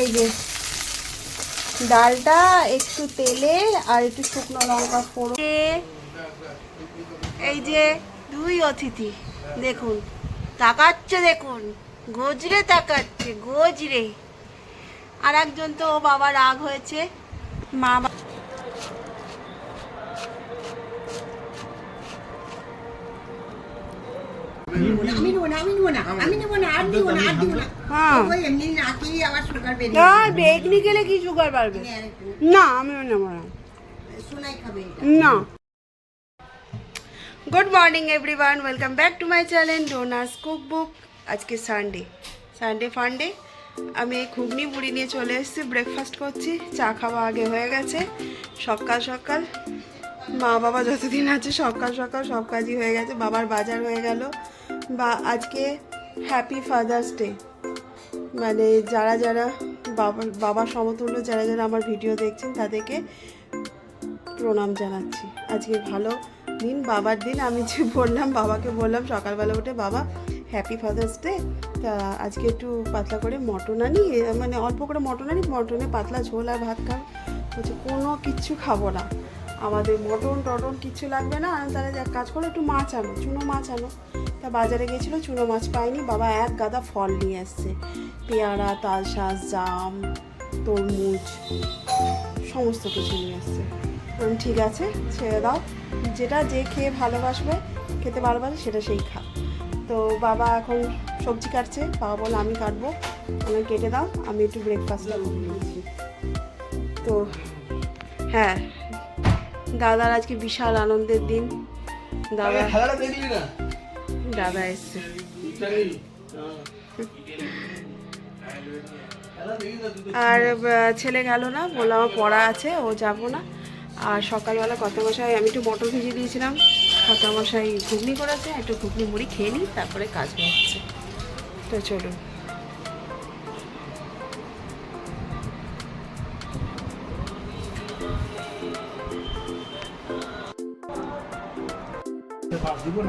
এই যে ডালটা, একটু তেলে আর একটু শুকনো লঙ্কা ফোড়ন। এই যে দুই অতিথি, দেখুন, তাকাচ্ছে দেখুন, গজরে তাকাচ্ছে, গজরে। আর একজন তো বাবা রাগ হয়েছে মা বেগনি গেলে কি সুগার বাড়বে না আমিও নেব না good morning everyone welcome back to my channel Donna's cook book আজকে সানডে সানডে ফান্ডে আমি ঘুগনি বুড়ি নিয়ে চলে এসেছি ব্রেকফাস্ট করছি চা খাওয়া আগে হয়ে গেছে সকাল সকাল মা বাবা যতদিন আছে সকাল সকাল সব কাজই হয়ে গেছে, বাবার বাজার হয়ে গেল। বা আজকে হ্যাপি ফাদার্স ডে মানে যারা যারা বাবা, বাবার সমতুল্য, যারা যারা আমার ভিডিও দেখছেন, তাদেরকে প্রণাম জানাচ্ছি। আজকে ভালো দিন, বাবার দিন। আমি যে বললাম, বাবাকে বললাম, সকালবেলা উঠে, বাবা হ্যাপি ফাদার্স ডে তা আজকে একটু পাতলা করে মটন আনি মানে অল্প করে মটন আনি, মটনে পাতলা ঝোল আর ভাত খাও বলছে, কোনো কিচ্ছু খাব না। আমাদের মটন টটন কিছু লাগবে না। তাহলে এক কাজ করো, একটু মাছ আনো, চুনো মাছ আনো। তা বাজারে গেছিল চুনো মাছ পাইনি। বাবা এক গাদা ফল নিয়ে আসছে। পেয়ারা তালশাঁস জাম, তরমুজ, সমস্ত কিছু নিয়ে আসছে। ঠিক আছে, ছেড়ে দাও। যেটা যে খেয়ে ভালোবাসবে, খেতে ভালোবাসে, সেটা সেই খা। তো বাবা এখন সবজি কাটছে। বাবা বলে আমি কাটবো। আমি কেটে দাও। আমি একটু ব্রেকফাস্টটা করে নিয়েছি তো হ্যাঁ দাদার আজকে বিশাল আনন্দের দিন। দাদা দাদা এসছে। আর ছেলে গেল না বললাম আমার পড়া আছে ও যাব না। আর সকালবেলা কত মশাই আমি একটু মটর ভিজিয়ে দিয়েছিলাম। কত মশাই ঘুগনি করেছে একটু ঘুগনি মুড়ি খেয়ে নিই তারপরে কাজ হচ্ছে। তো চলুন। দিতে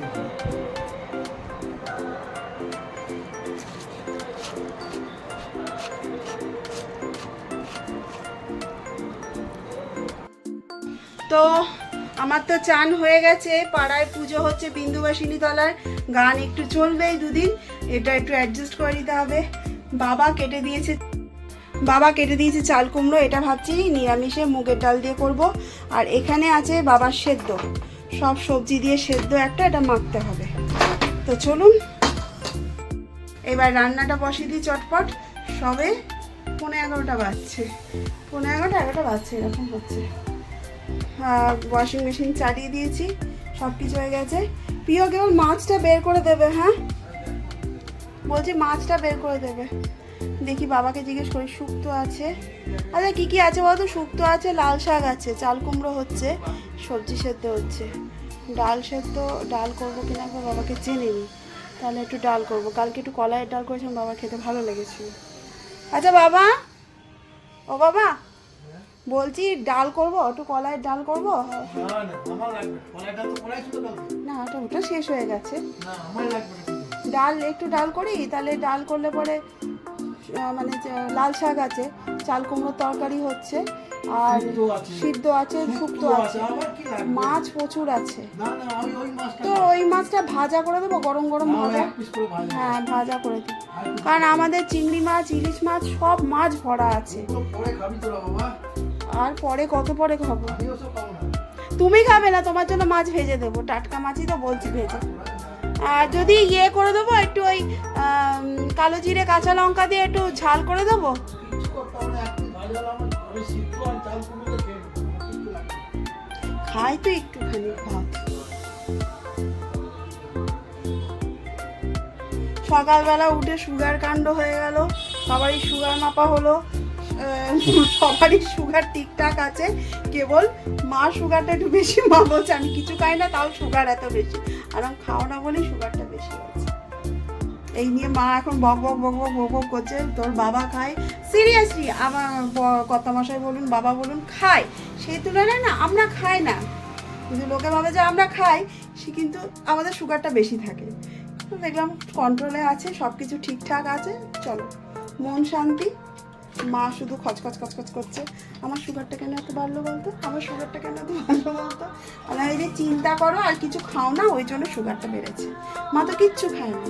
দিতে তো আমার তো চান হয়ে গেছে, পাড়ায় পুজো হচ্ছে বিন্দুবাসিনী তলার গান একটু চলবে দুদিন, এটা একটু অ্যাডজাস্ট করে নিতে হবে। বাবা কেটে দিয়েছে বাবা কেটে দিয়েছে চাল কুমড়ো, এটা ভাবছি নিরামিষে মুগের ডাল দিয়ে করব। আর এখানে আছে বাবার সেদ্ধ। সব সবজি দিয়ে সেদ্ধ একটা, এটা মাখতে হবে। তো চলুন, এবার রান্নাটা বসিয়ে দিই চটপট। সবে পনেরো এগারোটা বাজছে। পনেরো এগারোটা এগারোটা বাজছে, এরকম হচ্ছে। ওয়াশিং মেশিন চালিয়ে দিয়েছি সব কিছু হয়ে গেছে। প্রিয়, কেবল মাছটা বের করে দেবে হ্যাঁ? বলছি মাছটা বের করে দেবে। দেখি বাবাকে জিজ্ঞেস করি শুক্তো আছে? আচ্ছা কী কী আছে বলতো? শুক্তো আছে লাল শাক আছে চাল কুমড়ো হচ্ছে সবজি সেদ্ধ হচ্ছে। ডাল সেদ্ধ ডাল করব কিনা একবার বাবাকে জেনে নিই। তাহলে একটু ডাল করব। কালকে একটু কলাইয়ের ডাল করেছিলাম বাবা খেতে ভালো লেগেছিল। আচ্ছা বাবা? ও বাবা বলছি ডাল করব একটু কলাইয়ের ডাল করব? না ওটা ওটা শেষ হয়ে গেছে। ডাল একটু ডাল করি তাহলে ডাল করলে পরে মানে লাল শাক আছে চাল কুমড়োর তরকারি হচ্ছে আর সিদ্ধ আছে। শুক্তো আছে। মাছ প্রচুর আছে। তো ওই মাছটা ভাজা করে দেবো গরম গরম ভাজা। হ্যাঁ ভাজা করে দেবো কারণ আমাদের চিংড়ি মাছ ইলিশ মাছ সব মাছ ভরা আছে। আর পরে কত পরে খাব? তুমি খাবে না তোমার জন্য মাছ ভেজে দেবো। টাটকা মাছই তো বলছি ভেজে। আর যদি ইয়ে করে দেবো একটু ওই কালো জিরে, কাঁচা লঙ্কা দিয়ে একটু ঝাল করে দেবো। খাই তো একটুখানি, ভাত। সকালবেলা উঠে সুগার কাণ্ড হয়ে গেল, সবারই সুগার মাপা হলো সবারই সুগার ঠিকঠাক আছে, কেবল মা সুগারটা একটু বেশি মা বলছে আমি কিছু খাই না, তাও সুগার এত বেশি। আর খাও না বলেই সুগারটা বেশি হয়েছে এই নিয়ে মা এখন বক বক বক বক বক বক করছে। তোর বাবা খায়। সিরিয়াসলি আমার কর্তামশাই বলুন, বাবা বলুন, খায়। সেই তুলনায় না, আমরা খাই না। কিন্তু লোকে ভাবে যে আমরা খাই, সে কিন্তু আমাদের সুগারটা বেশি থাকে। দেখলাম কন্ট্রোলে আছে সব কিছু ঠিকঠাক আছে। চলো, মন শান্তি। মা শুধু খচখচ খচখচ করছে। আমার সুগারটা কেন এত বাড়লো বলতো? আমার সুগারটা কেন এত বাড়লো বলতো? মানে এই যে চিন্তা করো আর কিছু খাও না, ওই জন্য সুগারটা বেড়েছে। মা তো কিচ্ছু খায় না।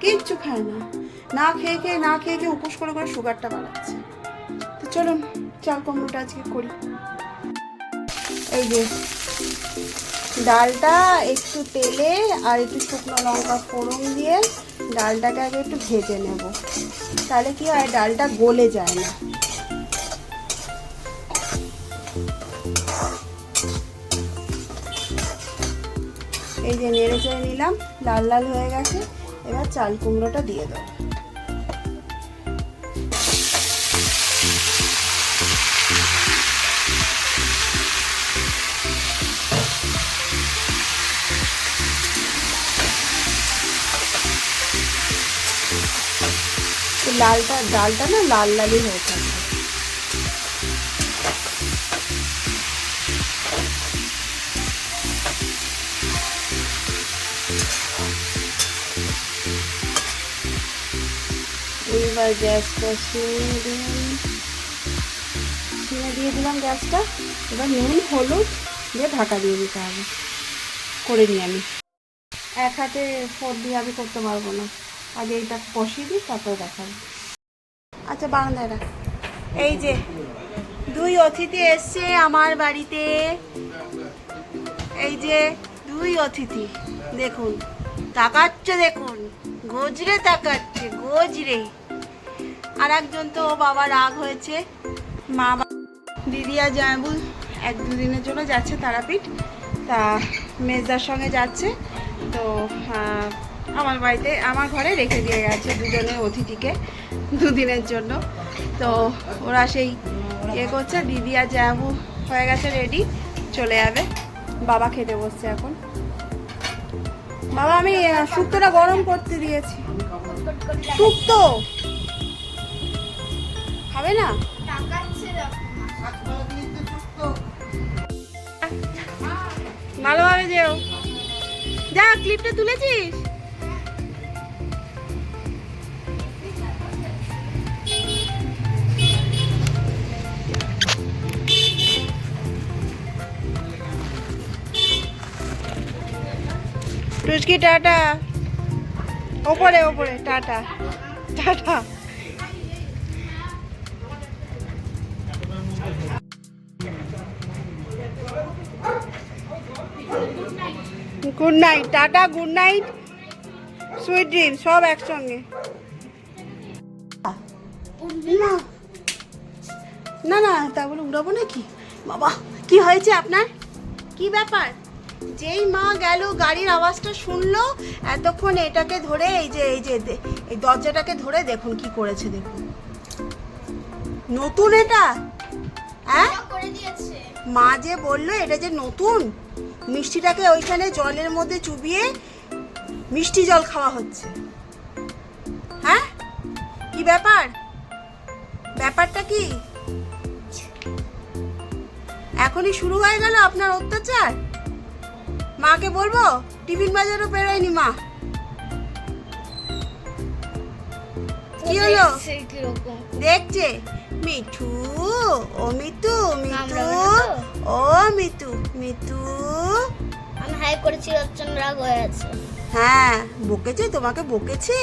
কিচ্ছু খায় না। না খেয়ে খেয়ে, না খেয়ে খেয়ে উপোস করে করে সুগারটা বাড়াচ্ছে। তো চলুন, চাল কুমড়োটা আজকে করি। এই যে, ডালটা একটু তেলে আর একটু শুকনো লঙ্কা ফোড়ন দিয়ে ডালটাকে আগে একটু ভেজে নেব। তাহলে কি হয়, ডালটা গলে যায় না। এই যে নেড়ে চেড়ে নিলাম, লাল লাল হয়ে গেছে। এবার চাল কুমড়োটা দিয়ে দেবো লালটা ডালটা না লাল লালই হয়ে থাকবে। এবার গ্যাসটা সিমে দিন সিমে দিয়ে দিলাম গ্যাসটা। এবার নুন, হলুদ দিয়ে ঢাকা দিয়ে দিতে হবে। করে নিই আমি। এক হাতে ফোর দিয়ে আমি করতে পারব না। আগে এইটা কষিয়ে দিই, তারপরে দেখাবো। আচ্ছা বারান্দায় এই যে, দুই অতিথি এসছে আমার বাড়িতে। এই যে, দুই অতিথি। দেখুন, তাকাচ্ছে দেখুন। গজরে তাকাচ্ছে, গজরে। আর একজন তো বাবা রাগ হয়েছে। মা দিদি আর জামাইবুল এক দুদিনের জন্য যাচ্ছে তারাপীঠ। তা মেজদার সঙ্গে যাচ্ছে। তো আমার বাড়িতে, আমার ঘরে রেখে দিয়ে গেছে দুজনের অতিথিকে দুদিনের জন্য। তো ওরা সেই ইয়ে করছে, দিদি আর জামাইবু হয়ে গেছে রেডি চলে যাবে। বাবা খেতে বসছে এখন। বাবা, আমি শুক্তোটা গরম করতে দিয়েছি। শুক্তো? খাবে না? ভালোভাবে যেও। যা ক্লিপটা তুলেছিস? টুচকি টাটা। ওপরে ওপরে tata. Tata. Good night tata good night sweet dream সব একসঙ্গে। না না না তা বলে উড়াবো নাকি? বাবা কি হয়েছে আপনার? কি ব্যাপার? যেই মা গেল গাড়ির আওয়াজটা শুনলো এতক্ষণ এটাকে ধরে এই যে এই যে এই দরজাটাকে ধরে দেখুন কি করেছে দেখুন। নতুন এটা? হ্যাঁ? মা যে বলল এটা যে নতুন? মিষ্টিটাকে ওইখানে জলের মধ্যে চুবিয়ে মিষ্টি জল খাওয়া হচ্ছে। হ্যাঁ? কি ব্যাপার? ব্যাপারটা কি? এখনই শুরু হয়ে গেল আপনার অত্যাচার? মাকে বলব টিফিন বাজারও বেরোয়নি মা। কি হলো? দেখছে মিঠু ও মিতু মিতু ও মিতু মিতু আমি হাই করেছি জন্য রাগ হয়ে আছে হ্যাঁ বকেছে? তোমাকে বকেছে?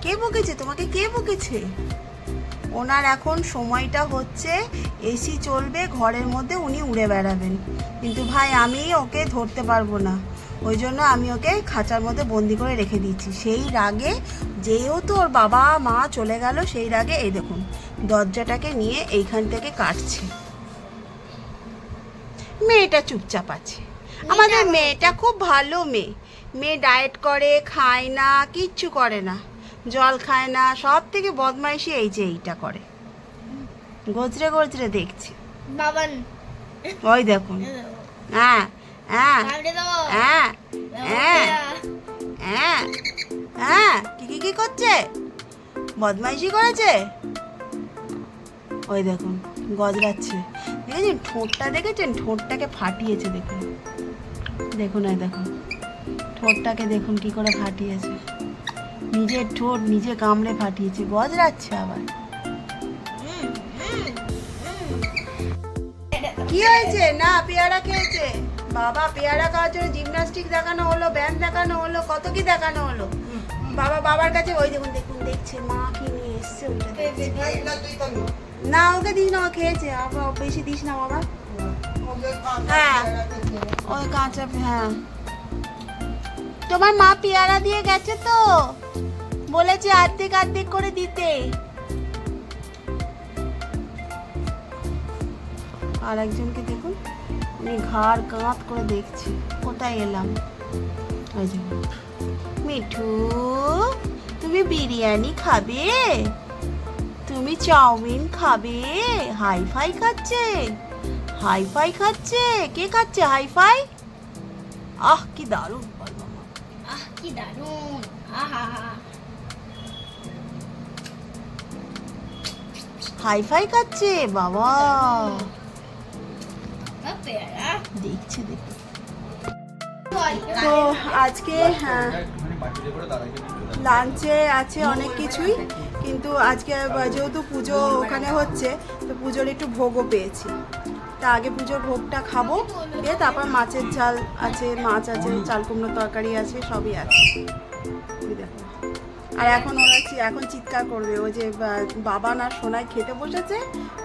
কে বকেছে? তোমাকে কে বকেছে? ওনার এখন সময়টা হচ্ছে এসি চলবে ঘরের মধ্যে উনি উড়ে বেড়াবেন। কিন্তু ভাই আমি ওকে ধরতে পারব না। ওই জন্য আমি ওকে খাঁচার মধ্যে বন্দি করে রেখে দিয়েছি। সেই রাগে যেহেতু ওর বাবা মা চলে গেল সেই রাগে এই দেখুন দরজাটাকে নিয়ে এইখান থেকে কাটছে। মেয়েটা চুপচাপ আছে। আমাদের মেয়েটা খুব ভালো মেয়ে। মেয়ে ডায়েট করে খায় না কিচ্ছু করে না। জল খায় না সব থেকে বদমাইশি এই যে এইটা করে। গজরে গজরে দেখছি। বাবান। ওই দেখুন। হ্যাঁ হ্যাঁ দেবো হ্যাঁ হ্যাঁ হ্যাঁ হ্যাঁ কি কি কি করছে? বদমাইশি করেছে? ওই দেখুন গজরাচ্ছে দেখেছেন ঠোঁটটা দেখেছেন ঠোঁটটাকে ফাটিয়েছে দেখুন দেখুন এই দেখুন ঠোঁটটাকে দেখুন কি করে ফাটিয়েছে নিজের ঠোঁট নিজে কামড়ে ফাটিয়েছে গজরাচ্ছে আবার কি হয়েছে না পেয়ারা খেয়েছে বাবা পেয়ারা খাওয়ার জন্য জিমনাস্টিক দেখানো হলো ব্যায়াম দেখানো হলো কত কি দেখানো হলো বাবা বাবার কাছে ওই দেখুন দেখুন দেখছে মা কি নিয়ে এসছে দেখছে। না ওকে দিস না ও খেয়েছে। আবার বেশি দিস না বাবা। হ্যাঁ। ওই কাঁচা হ্যাঁ। তোমার মা পেয়ারা দিয়ে গেছে তো। বলেছে আর্ধেক আর্ধেক করে দিতে। আর একজনকে দেখুন উনি ঘাড় কাঁত করে দেখছে। কোথায় এলাম? মিঠু তুমি বিরিয়ানি খাবে? তুমি চাউমিন খাবে? হাই ফাই খাচ্ছে। হাই ফাই খাচ্ছে? কে খাচ্ছে হাই ফাই আহ কি দারুণ বল মামা আহ কি দারুণ। আহা হাই ফাই খাচ্ছে বাবা। দেখছে দেখছে। তো আজকে হ্যাঁ। লাঞ্চে আছে অনেক কিছুই, কিন্তু আজকে যেহেতু পুজো ওখানে হচ্ছে, তো পুজোর একটু ভোগও পেয়েছি। তা আগে পুজোর ভোগটা খাব দিয়ে তারপর মাছের ঝাল আছে, মাছ আছে, চাল কুমড়ো তরকারি আছে, সবই আছে। আর এখন ওরা এখন চিৎকার করবে, ওই যে বাবা না সোনায় খেতে বসেছে,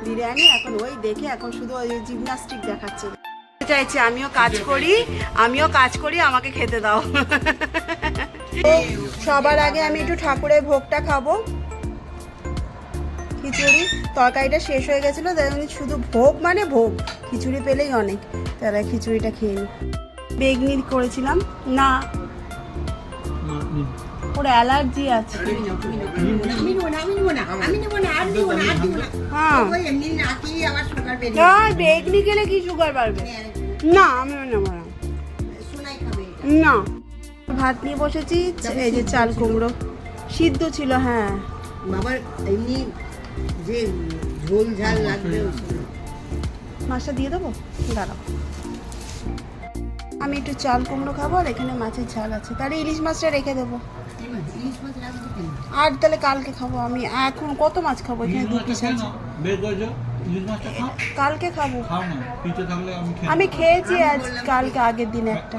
বিরিয়ানি, এখন ওই দেখে এখন শুধু ওই জিমনাস্টিক দেখাচ্ছে। চাইছি আমিও কাজ করি, আমিও কাজ করি, আমাকে খেতে দাও। সবার আগে আমি একটু ঠাকুরের ভোগটা খাব। খিচুড়ি, তরকারিটা শেষ হয়ে গেছিল শুধু ভোগ মানে ভোগ, খিচুড়ি পেলেই অনেক। তারা খিচুড়িটা খেয়ে নি। বেগনি করেছিলাম। না, ওর অ্যালার্জি আছে। হ্যাঁ। বেগনি খেলে কি সুগার বাড়বে? না, আমি নেব না না। ভাত নিয়ে বসেছি এই যে চাল কুমড়ো। সিদ্ধ ছিল হ্যাঁ। বাবার এমনি যে ঝোল ঝাল লাগবে মাছটা দিয়ে দেবো? দাঁড়াও। আমি একটু চাল কুমড়ো খাব আর এখানে মাছের ঝাল আছে। তাহলে ইলিশ মাছটা রেখে দেবো। আর তাহলে কালকে খাব আমি। এখন কত মাছ খাব? এখানে দু পিস আছে। কালকে খাব। আমি খেয়েছি আজ কালকে আগের দিন একটা।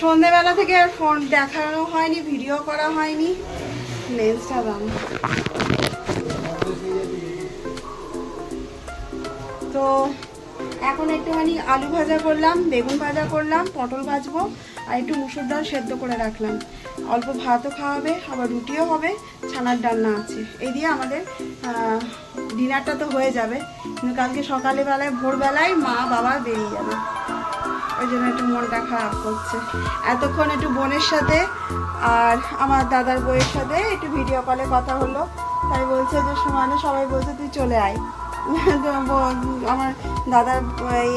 সন্ধেবেলা থেকে আর ফোন দেখানো হয়নি ভিডিও করা হয়নি। লেন্সটা দাম। তো এখন একটুখানি আলু ভাজা করলাম, বেগুন ভাজা করলাম, পটল ভাজবো, আর একটু মুসুর ডাল সেদ্ধ করে রাখলাম। অল্প ভাতও খাওয়াবে, আবার রুটিও হবে, ছানার ডালনা আছে। এই দিয়ে আমাদের ডিনারটা তো হয়ে যাবে। কিন্তু কালকে সকালে বেলায়, ভোরবেলায় মা বাবা বেরিয়ে যাবে। ওই জন্য একটু মনটা খারাপ করছে। এতক্ষণ একটু বোনের সাথে আর আমার দাদার বউয়ের সাথে একটু ভিডিও কলে কথা হলো। তাই বলছে যে, সমানে, সবাই বলছে তুই চলে আয়। আমার দাদার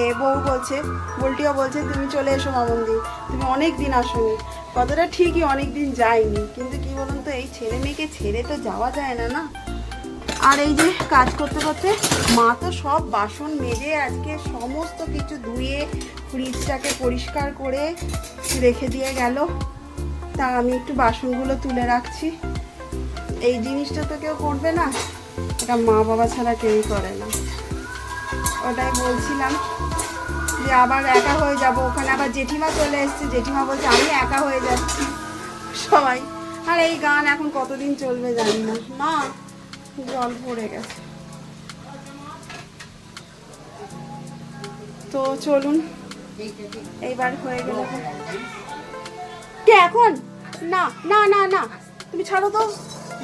এ বউ বলছে, বলটিও বলছে, তুমি চলে এসো মামন্দি তুমি অনেক দিন আসোনি। কতটা ঠিকই অনেক দিন যাইনি কিন্তু কি বলুন তো, এই ছেলে মেয়েকে ছেড়ে তো যাওয়া যায় না না? আর এই যে কাজ করতে করতে মা তো সব বাসন মেজে আজকে সমস্ত কিছু ধুয়ে ফ্রিজটাকে পরিষ্কার করে রেখে দিয়ে গেল। তা আমি একটু বাসনগুলো তুলে রাখছি। এই জিনিসটা তো কেউ করবে না। এটা মা বাবা ছাড়া কেউই করে না। ওটাই বলছিলাম যে আবার একা হয়ে যাব। ওখানে আবার জেঠিমা চলে এসছে। জেঠিমা বলছে, আমি একা হয়ে যাচ্ছি। সবাই, আর এই গান এখন কতদিন চলবে জানি না। মা, জল পড়ে গেছে। তো চলুন এইবার হয়ে গেল। কে এখন? না না না না। তুমি ছাড়ো তো।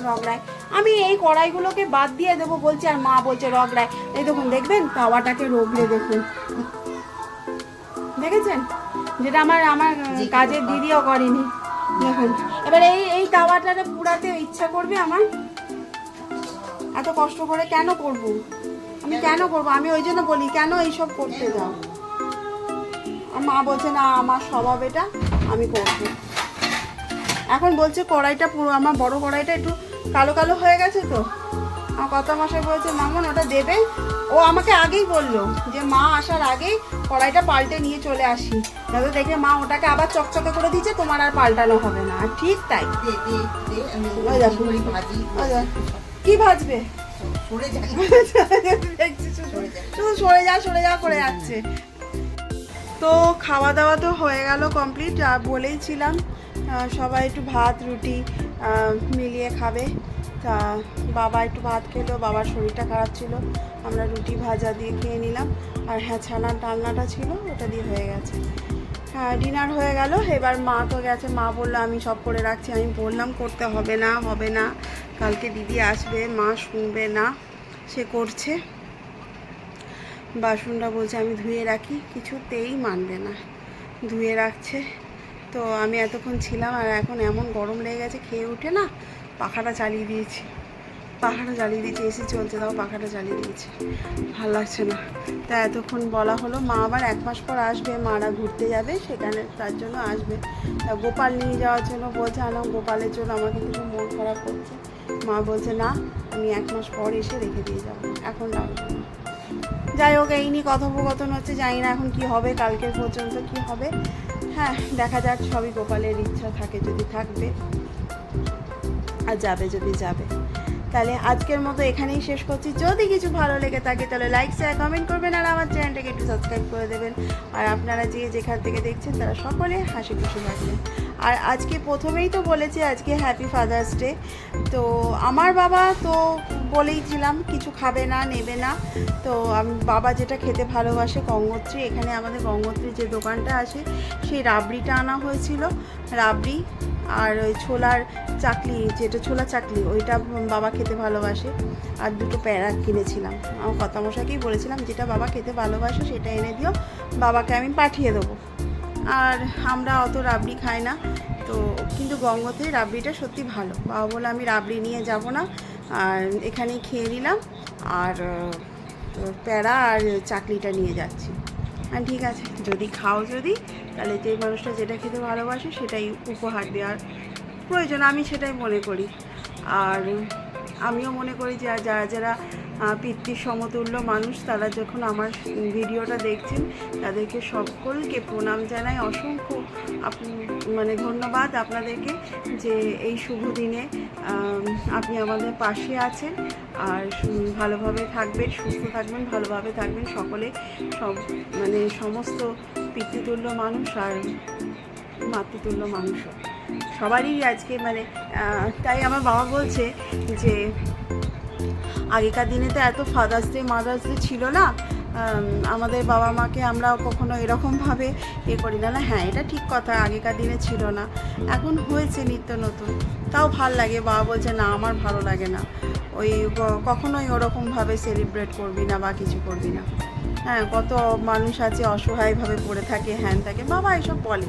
রগড়ায়। আমি এই কড়াইগুলোকে বাদ দিয়ে দেবো বলছি আর মা বলছে রগড়ায়। এই দেখুন দেখবেন? তাওয়াটাকে রগড়ে দেখুন। দেখেছেন? যেটা আমার আমার কাজের দিদিও করেনি। দেখুন। এবার এই এই তাওয়াটাকে পুরাতে ইচ্ছা করবে আমার? এত কষ্ট করে কেন করব? আমি কেন করব? আমি ওই জন্য বলি কেন এইসব করতে যাও? মা বলছে না আমার স্বভাব এটা আমি করব। এখন বলছে কড়াইটা পুরো আমার বড় কড়াইটা একটু কালো কালো হয়ে গেছে তো। আমার কথা মশাই বলছে মামন ওটা দেবে ও আমাকে আগেই বলল যে মা আসার আগেই কড়াইটা পাল্টে নিয়ে চলে আসি। যাতে দেখে মা ওটাকে আবার চকচকে করে দিচ্ছে তোমার আর পাল্টানো হবে না। আর ঠিক তাই। কি ভাজবে? সরে যা সরে যা করে যাচ্ছে। তো খাওয়া দাওয়া তো হয়ে গেল কমপ্লিট আর বলেইছিলাম সবাই একটু ভাত, রুটি মিলিয়ে খাবে। তা বাবা একটু ভাত খেলো, বাবার শরীরটা খারাপ ছিল, আমরা রুটি ভাজা দিয়ে খেয়ে নিলাম। আর হ্যাঁ ছানার ডালনাটা ছিল, ওটা দিয়ে হয়ে গেছে। হ্যাঁ ডিনার হয়ে গেল, এবার মা তো গেছে, মা বলল, আমি সব করে রাখছি। আমি বললাম, করতে হবে না হবে না। কালকে দিদি আসবে, মা শুনবে না, সে করছে। বাসনটা বলছে, আমি ধুয়ে রাখি, কিছুতেই মানবে না। ধুয়ে রাখছে। তো আমি এতক্ষণ ছিলাম আর এখন এমন গরম লেগে গেছে, খেয়ে উঠে না পাখাটা চালিয়ে দিয়েছি। পাখাটা জ্বালিয়ে দিয়েছি, এসি চলছে, তাও পাখাটা জ্বালিয়ে দিয়েছি। ভালো লাগছে না। তা এতক্ষণ বলা হলো, মা আবার এক মাস পর আসবে, মারা ঘুরতে যাবে, সেখানে তার জন্য আসবে। তা গোপাল নিয়ে যাওয়ার জন্য বলছে আনা গোপালের জন্য আমাকে কিছু মন খারাপ করছে। মা বলছে, না, আমি এক মাস পর এসে রেখে দিয়ে যাব। এখন না যাই হোক, এই নিয়ে কথোপকথন হচ্ছে, জানি না এখন কি হবে, কালকের পর্যন্ত কি হবে। হ্যাঁ দেখা যাক, সবই গোপালের ইচ্ছা থাকে যদি থাকবে। আর যাবে যদি যাবে। তাহলে আজকের মতো এখানেই শেষ করছি। যদি কিছু ভালো লেগে থাকে, তাহলে লাইক শেয়ার কমেন্ট করবেন আর আমার চ্যানেলটাকে একটু সাবস্ক্রাইব করে দেবেন। আর আপনারা যে যেখান থেকে দেখছেন, তারা সকলে হাসি খুশি থাকবেন। আর আজকে প্রথমেই তো বলেছি আজকে হ্যাপি ফাদার্স ডে তো আমার বাবা তো বলেইছিলাম কিছু খাবে না, নেবে না। তো আমি, বাবা যেটা খেতে ভালোবাসে, গঙ্গোত্রী। এখানে আমাদের গঙ্গোত্রীর যে দোকানটা আছে, সেই রাবড়িটা আনা হয়েছিল। রাবড়ি আর ওই ছোলার চাকলি, যেটা ছোলা চাকলি, ওইটা বাবা খেতে ভালোবাসে। আর দুটো প্যারা কিনেছিলাম। আমার কথা মশাকেই বলেছিলাম, যেটা বাবা খেতে ভালোবাসে, সেটা এনে দিও। বাবাকে আমি পাঠিয়ে দেবো। আর আমরা অত রাবড়ি খাই না। তো কিন্তু গঙ্গোতে রাবড়িটা সত্যি ভালো। বাবা বলে আমি রাবড়ি নিয়ে যাব না। আর এখানেই খেয়ে নিলাম। আর প্যারা আর চাকলিটা নিয়ে যাচ্ছি। আর ঠিক আছে, যদি খাও যদি, তাহলে যে মানুষটা যেটা খেতে ভালোবাসে সেটাই উপহার দেওয়ার প্রয়োজন। আমি সেটাই মনে করি। আর আমিও মনে করি যে যারা যারা পিতৃ সমতুল্য মানুষ, তারা যখন আমার ভিডিওটা দেখছেন, তাদেরকে সকলকে প্রণাম জানাই। অসংখ্য মানে ধন্যবাদ আপনাদেরকে যে এই শুভ দিনে আপনি আমাদের পাশে আছেন। আর ভালোভাবে থাকবেন, সুস্থ থাকবেন, ভালোভাবে থাকবেন সকলে। সব মানে সমস্ত পিতৃতুল্য মানুষ আর মাতৃতুল্য মানুষও। সবারই আজকে মানে তাই আমার বাবা বলছে যে, আগেকার দিনে তো এত ফাদার্স ডে মাদার্স ডে ছিল না আমাদের বাবা মাকে আমরা কখনো এরকমভাবে এ করি না। না হ্যাঁ এটা ঠিক কথা, আগেকার দিনে ছিল না, এখন হয়েছে নিত্য নতুন। তাও ভালো লাগে, বাবা বলছে, না, আমার ভালো লাগে না। ওই কখনোই ওরকমভাবে সেলিব্রেট করবি না বা কিছু করবি না। হ্যাঁ কত মানুষ আছে অসহায়ভাবে পড়ে থাকে, হ্যান থাকে, বাবা এসব বলে।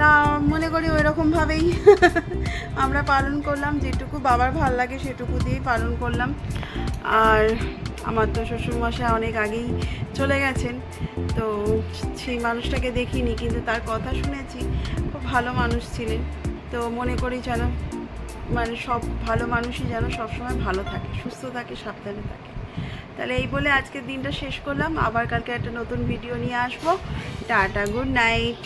তা মনে করি ওই রকমভাবেই আমরা পালন করলাম, যেটুকু বাবার ভালো লাগে সেটুকু দিয়েই পালন করলাম। আর আমার তো শ্বশুরমশাই অনেক আগেই চলে গেছেন, তো সেই মানুষটাকে দেখিনি, কিন্তু তার কথা শুনেছি, খুব ভালো মানুষ ছিলেন। তো মনে করি যেন মানে সব ভালো মানুষই যেন সবসময় ভালো থাকে, সুস্থ থাকে, সাবধানে থাকে। তাহলে এই বলে আজকের দিনটা শেষ করলাম। আবার কালকে একটা নতুন ভিডিও নিয়ে আসব। Tata good night